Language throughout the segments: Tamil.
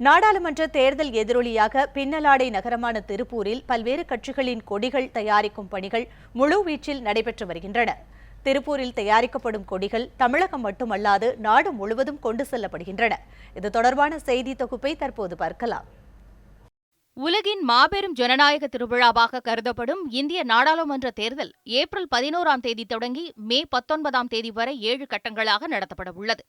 நாடாளுமன்ற தேர்தல் எதிரொலியாக பின்னலாடை நகரமான திருப்பூரில் பல்வேறு கட்சிகளின் கொடிகள் தயாரிக்கும் பணிகள் முழுவீச்சில் நடைபெற்று வருகின்றன. திருப்பூரில் தயாரிக்கப்படும் கொடிகள் தமிழகம் மட்டுமல்லாது நாடு முழுவதும் கொண்டு செல்லப்படுகின்றன. இது தொடர்பான செய்தி தொகுப்பை தற்போது பார்க்கலாம். உலகின் மாபெரும் ஜனநாயக திருவிழாவாக கருதப்படும் இந்திய நாடாளுமன்ற தேர்தல் ஏப்ரல் பதினோராம் தேதி தொடங்கி மே பத்தொன்பதாம் தேதி வரை ஏழு கட்டங்களாக நடத்தப்பட உள்ளது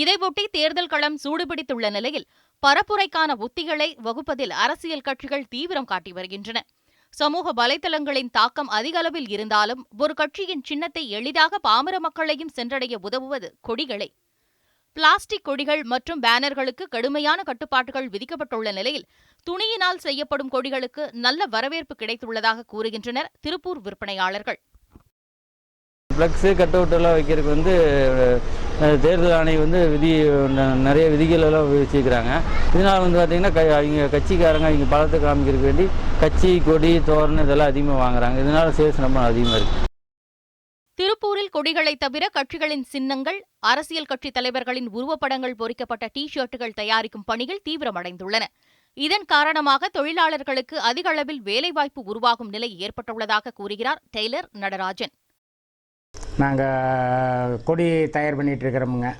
இதையொட்டி தேர்தல் களம் சூடுபிடித்துள்ள நிலையில் பரப்புரைக்கான உத்திகளை வகுப்பதில் அரசியல் கட்சிகள் தீவிரம் காட்டி வருகின்றன. சமூக வலைதளங்களின் தாக்கம் அதிக அளவில் இருந்தாலும் ஒரு கட்சியின் சின்னத்தை எளிதாக பாமர மக்களையும் சென்றடைய உதவுவது கொடிகளே. பிளாஸ்டிக் கொடிகள் மற்றும் பேனர்களுக்கு கடுமையான கட்டுப்பாடுகள் விதிக்கப்பட்டுள்ள நிலையில் துணியினால் செய்யப்படும் கொடிகளுக்கு நல்ல வரவேற்பு கிடைத்துள்ளதாக கூறுகின்றனர் திருப்பூர் விற்பனையாளர்கள். ஃப்ளக்ஸு கட் அவுட்டெல்லாம் வைக்கிறதுக்கு வந்து தேர்தல் ஆணையம் வந்து விதி நிறைய விதிகள் எல்லாம் இதனால் வந்து பார்த்திங்கன்னா க அவங்க கட்சிக்காரங்க அவங்க பழத்தை காமிக்கிறதுக்கு வேண்டி கட்சி கொடி தோரணம் இதெல்லாம் அதிகமாக வாங்குறாங்க. இதனால் சேல்ஸ் ரொம்ப அதிகமாக இருக்குது திருப்பூரில் கொடிகளை தவிர கட்சிகளின் சின்னங்கள் அரசியல் கட்சித் தலைவர்களின் உருவப்படங்கள் பொறிக்கப்பட்ட டி ஷர்ட்டுகள் தயாரிக்கும் பணிகள் தீவிரமடைந்துள்ளன. இதன் காரணமாக தொழிலாளர்களுக்கு அதிக அளவில் வேலைவாய்ப்பு உருவாகும் நிலை ஏற்பட்டுள்ளதாக கூறுகிறார் டெய்லர் நடராஜன். நாங்கள் கொடி தயார் பண்ணிகிட்ருக்கிறோமுங்க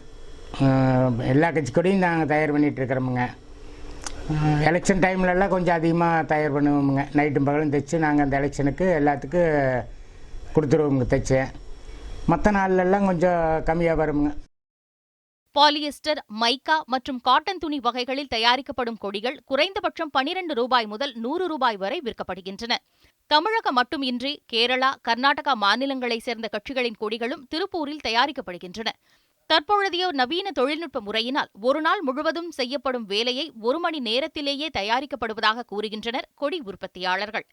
எல்லா கட்சி கொடியும் நாங்கள் தயார் பண்ணிகிட்ருக்குறோமுங்க எலெக்ஷன் டைம்லலாம் கொஞ்சம் அதிகமாக தயார் பண்ணுவோமுங்க. நைட்டும் பகலும் தைச்சு நாங்கள் அந்த எலெக்ஷனுக்கு எல்லாத்துக்கும் கொடுத்துருவோமுங்க தைச்சு. மற்ற நாள்லெல்லாம் கொஞ்சம் கம்மியாக வருமுங்க. பாலியஸ்டர் மைக்கா மற்றும் காட்டன் துணி வகைகளில் தயாரிக்கப்படும் கொடிகள் குறைந்தபட்சம் பனிரண்டு ரூபாய் முதல் நூறு ரூபாய் வரை விற்கப்படுகின்றன. தமிழகம் மட்டுமின்றி கேரளா கர்நாடகா மாநிலங்களைச் சேர்ந்த கட்சிகளின் கொடிகளும் திருப்பூரில் தயாரிக்கப்படுகின்றன. தற்பொழுதைய நவீன தொழில்நுட்ப முறையினால் ஒருநாள் முழுவதும் செய்யப்படும் வேலையை ஒரு மணி நேரத்திலேயே தயாரிக்கப்படுவதாக கூறுகின்றனர் கொடி உற்பத்தியாளர்கள்.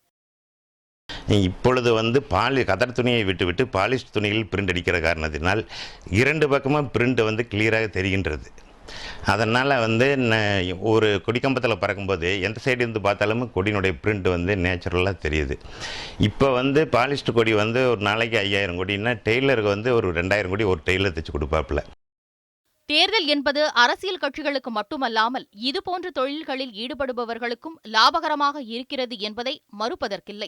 இப்பொழுது வந்து பாலி கதர் துணியை விட்டுவிட்டு பாலிஷ் துணியில் பிரிண்ட் அடிக்கிற காரணத்தினால் இரண்டு பக்கமும் பிரிண்ட் வந்து கிளியராக தெரிகின்றது. அதனால் வந்து ந- ஒரு கொடிக்கம்பத்தில் பறக்கும்போது எந்த சைடு இருந்து பார்த்தாலும் கொடியினுடைய பிரிண்ட் வந்து நேச்சுரலாக தெரியுது. இப்போ வந்து பாலிஸ்ட் கொடி வந்து ஒரு நாளைக்கு ஐயாயிரம் கொடின்னா டெய்லருக்கு வந்து ஒரு ரெண்டாயிரம் கொடி ஒரு டெய்லர் தைச்சு கொடுப்பாப்புல. தேர்தல் என்பது அரசியல் கட்சிகளுக்கு மட்டுமல்லாமல் இதுபோன்ற தொழில்களில் ஈடுபடுபவர்களுக்கும் லாபகரமாக இருக்கிறது என்பதை மறுப்பதற்கில்லை.